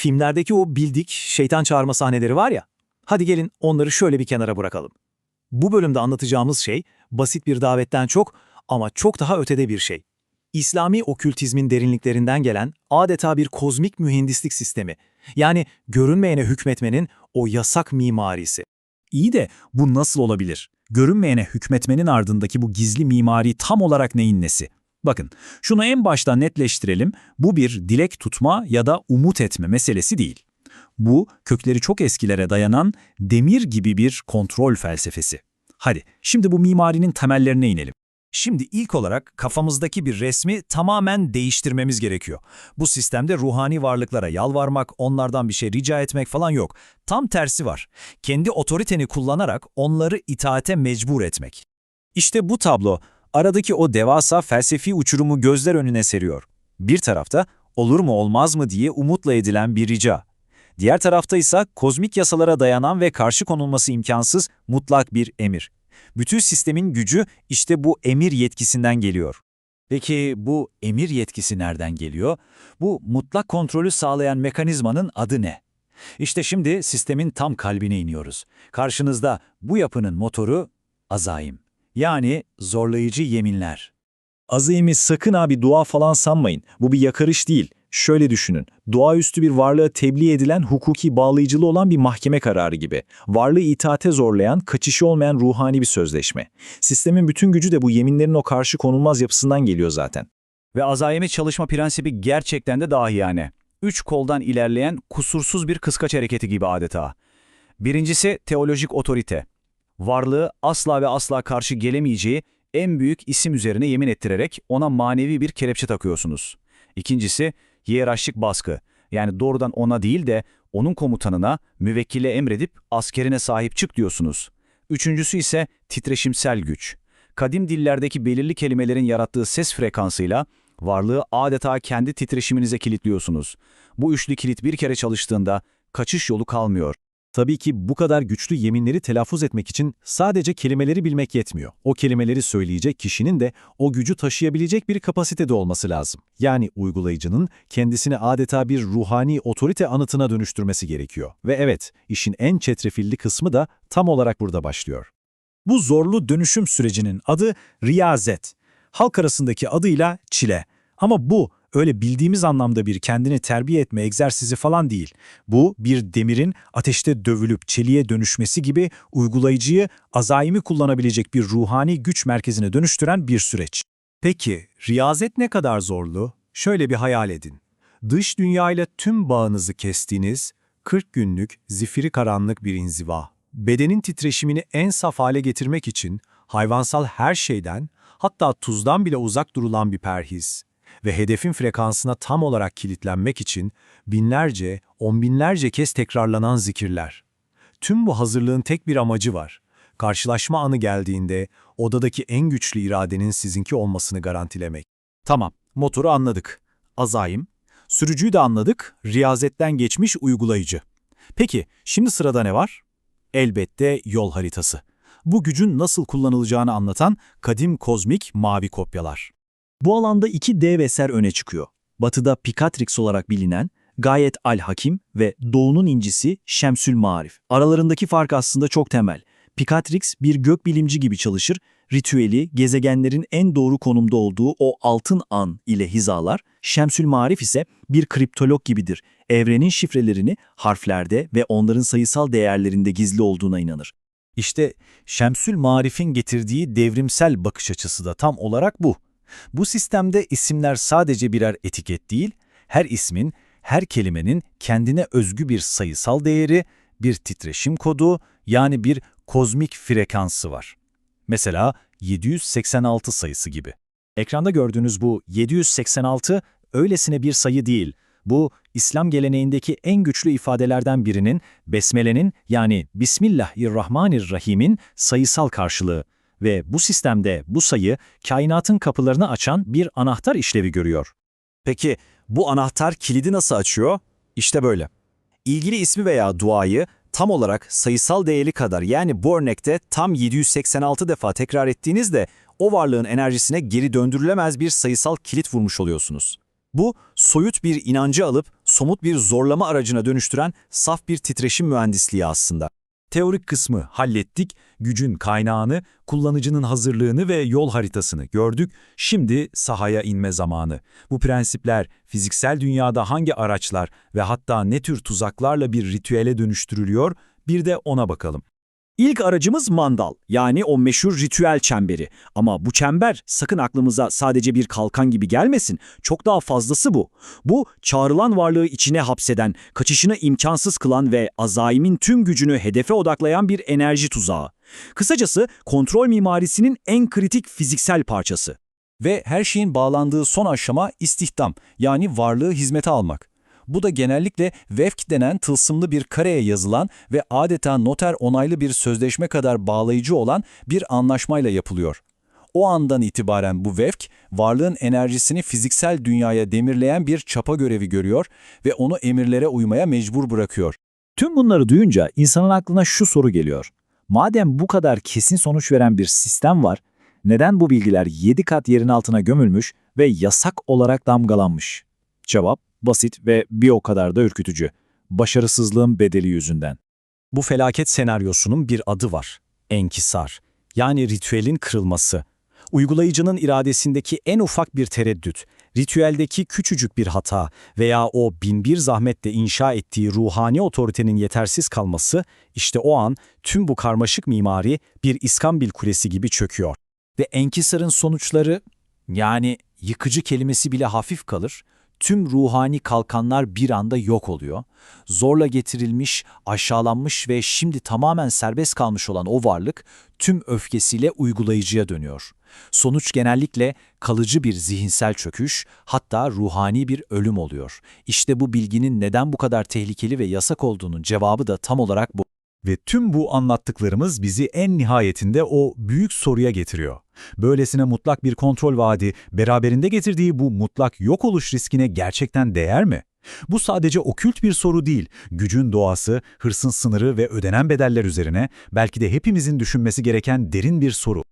Filmlerdeki o bildik şeytan çağırma sahneleri var ya. Hadi gelin onları şöyle bir kenara bırakalım. Bu bölümde anlatacağımız şey basit bir davetten çok ama çok daha ötede bir şey. İslami okültizmin derinliklerinden gelen adeta bir kozmik mühendislik sistemi. Yani görünmeyene hükmetmenin o yasak mimarisi. İyi de bu nasıl olabilir? Görünmeyene hükmetmenin ardındaki bu gizli mimari tam olarak neyin nesi? Bakın, şunu en başta netleştirelim. Bu bir dilek tutma ya da umut etme meselesi değil. Bu, kökleri çok eskilere dayanan demir gibi bir kontrol felsefesi. Hadi, şimdi bu mimarinin temellerine inelim. Şimdi ilk olarak kafamızdaki bir resmi tamamen değiştirmemiz gerekiyor. Bu sistemde ruhani varlıklara yalvarmak, onlardan bir şey rica etmek falan yok. Tam tersi var. Kendi otoriteni kullanarak onları itaate mecbur etmek. İşte bu tablo, aradaki o devasa felsefi uçurumu gözler önüne seriyor. Bir tarafta olur mu olmaz mı diye umutla edilen bir rica. Diğer tarafta ise kozmik yasalara dayanan ve karşı konulması imkansız mutlak bir emir. Bütün sistemin gücü işte bu emir yetkisinden geliyor. Peki bu emir yetkisi nereden geliyor? Bu mutlak kontrolü sağlayan mekanizmanın adı ne? İşte şimdi sistemin tam kalbine iniyoruz. Karşınızda bu yapının motoru azaim. Yani zorlayıcı yeminler. Azimi sakın abi dua falan sanmayın. Bu bir yakarış değil. Şöyle düşünün, doğaüstü bir varlığa tebliğ edilen hukuki bağlayıcılığı olan bir mahkeme kararı gibi. Varlığı itaate zorlayan, kaçışı olmayan ruhani bir sözleşme. Sistemin bütün gücü de bu yeminlerin o karşı konulmaz yapısından geliyor zaten. Ve azayeme çalışma prensibi gerçekten de dahiyane. Üç koldan ilerleyen kusursuz bir kıskaç hareketi gibi adeta. Birincisi teolojik otorite. Varlığı asla ve asla karşı gelemeyeceği en büyük isim üzerine yemin ettirerek ona manevi bir kelepçe takıyorsunuz. İkincisi hiyerarşik baskı. Yani doğrudan ona değil de onun komutanına müvekkile emredip askerine sahip çık diyorsunuz. Üçüncüsü ise titreşimsel güç. Kadim dillerdeki belirli kelimelerin yarattığı ses frekansıyla varlığı adeta kendi titreşiminize kilitliyorsunuz. Bu üçlü kilit bir kere çalıştığında kaçış yolu kalmıyor. Tabii ki bu kadar güçlü yeminleri telaffuz etmek için sadece kelimeleri bilmek yetmiyor. O kelimeleri söyleyecek kişinin de o gücü taşıyabilecek bir kapasitede olması lazım. Yani uygulayıcının kendisini adeta bir ruhani otorite anıtına dönüştürmesi gerekiyor. Ve evet, işin en çetrefilli kısmı da tam olarak burada başlıyor. Bu zorlu dönüşüm sürecinin adı riyazet. Halk arasındaki adıyla çile. Ama bu öyle bildiğimiz anlamda bir kendini terbiye etme egzersizi falan değil. Bu bir demirin ateşte dövülüp çeliğe dönüşmesi gibi uygulayıcıyı azaimi kullanabilecek bir ruhani güç merkezine dönüştüren bir süreç. Peki riyazet ne kadar zorlu? Şöyle bir hayal edin. Dış dünyayla tüm bağınızı kestiğiniz 40 günlük zifiri karanlık bir inziva. Bedenin titreşimini en saf hale getirmek için hayvansal her şeyden hatta tuzdan bile uzak durulan bir perhiz ve hedefin frekansına tam olarak kilitlenmek için binlerce, on binlerce kez tekrarlanan zikirler. Tüm bu hazırlığın tek bir amacı var. Karşılaşma anı geldiğinde odadaki en güçlü iradenin sizinki olmasını garantilemek. Tamam, motoru anladık. Azaim. Sürücüyü de anladık, riyazetten geçmiş uygulayıcı. Peki, şimdi sırada ne var? Elbette yol haritası. Bu gücün nasıl kullanılacağını anlatan kadim kozmik mavi kopyalar. Bu alanda iki dev eser öne çıkıyor. Batıda Picatrix olarak bilinen Gayet Al-Hakim ve Doğu'nun incisi Şemsül Marif. Aralarındaki fark aslında çok temel. Picatrix bir gökbilimci gibi çalışır, ritüeli gezegenlerin en doğru konumda olduğu o altın an ile hizalar. Şemsül Marif ise bir kriptolog gibidir. Evrenin şifrelerini harflerde ve onların sayısal değerlerinde gizli olduğuna inanır. İşte Şemsül Marif'in getirdiği devrimsel bakış açısı da tam olarak bu. Bu sistemde isimler sadece birer etiket değil, her ismin, her kelimenin kendine özgü bir sayısal değeri, bir titreşim kodu yani bir kozmik frekansı var. Mesela 786 sayısı gibi. Ekranda gördüğünüz bu 786 öylesine bir sayı değil. Bu İslam geleneğindeki en güçlü ifadelerden birinin Besmele'nin yani Bismillahirrahmanirrahim'in sayısal karşılığı ve bu sistemde bu sayı kainatın kapılarını açan bir anahtar işlevi görüyor. Peki bu anahtar kilidi nasıl açıyor? İşte böyle. İlgili ismi veya duayı tam olarak sayısal değeri kadar yani bu örnekte tam 786 defa tekrar ettiğinizde o varlığın enerjisine geri döndürülemez bir sayısal kilit vurmuş oluyorsunuz. Bu soyut bir inancı alıp somut bir zorlama aracına dönüştüren saf bir titreşim mühendisliği aslında. Teorik kısmı hallettik, gücün kaynağını, kullanıcının hazırlığını ve yol haritasını gördük. Şimdi sahaya inme zamanı. Bu prensipler fiziksel dünyada hangi araçlar ve hatta ne tür tuzaklarla bir ritüele dönüştürülüyor bir de ona bakalım. İlk aracımız mandal, yani o meşhur ritüel çemberi. Ama bu çember sakın aklımıza sadece bir kalkan gibi gelmesin. Çok daha fazlası bu. Bu, çağrılan varlığı içine hapseden, kaçışını imkansız kılan ve azaimin tüm gücünü hedefe odaklayan bir enerji tuzağı. Kısacası kontrol mimarisinin en kritik fiziksel parçası. Ve her şeyin bağlandığı son aşama istihdam, yani varlığı hizmete almak. Bu da genellikle vefk denen tılsımlı bir kareye yazılan ve adeta noter onaylı bir sözleşme kadar bağlayıcı olan bir anlaşmayla yapılıyor. O andan itibaren bu vefk, varlığın enerjisini fiziksel dünyaya demirleyen bir çapa görevi görüyor ve onu emirlere uymaya mecbur bırakıyor. Tüm bunları duyunca insanın aklına şu soru geliyor. Madem bu kadar kesin sonuç veren bir sistem var, neden bu bilgiler 7 kat yerin altına gömülmüş ve yasak olarak damgalanmış? Cevap basit ve bir o kadar da ürkütücü. Başarısızlığın bedeli yüzünden. Bu felaket senaryosunun bir adı var. Enkisar. Yani ritüelin kırılması. Uygulayıcının iradesindeki en ufak bir tereddüt, ritüeldeki küçücük bir hata veya o binbir zahmetle inşa ettiği ruhani otoritenin yetersiz kalması, işte o an tüm bu karmaşık mimari bir İskambil kulesi gibi çöküyor. Ve Enkisar'ın sonuçları, yani yıkıcı kelimesi bile hafif kalır, tüm ruhani kalkanlar bir anda yok oluyor. Zorla getirilmiş, aşağılanmış ve şimdi tamamen serbest kalmış olan o varlık tüm öfkesiyle uygulayıcıya dönüyor. Sonuç genellikle kalıcı bir zihinsel çöküş, hatta ruhani bir ölüm oluyor. İşte bu bilginin neden bu kadar tehlikeli ve yasak olduğunun cevabı da tam olarak bu. Ve tüm bu anlattıklarımız bizi en nihayetinde o büyük soruya getiriyor. Böylesine mutlak bir kontrol vaadi, beraberinde getirdiği bu mutlak yok oluş riskine gerçekten değer mi? Bu sadece okült bir soru değil, gücün doğası, hırsın sınırı ve ödenen bedeller üzerine belki de hepimizin düşünmesi gereken derin bir soru.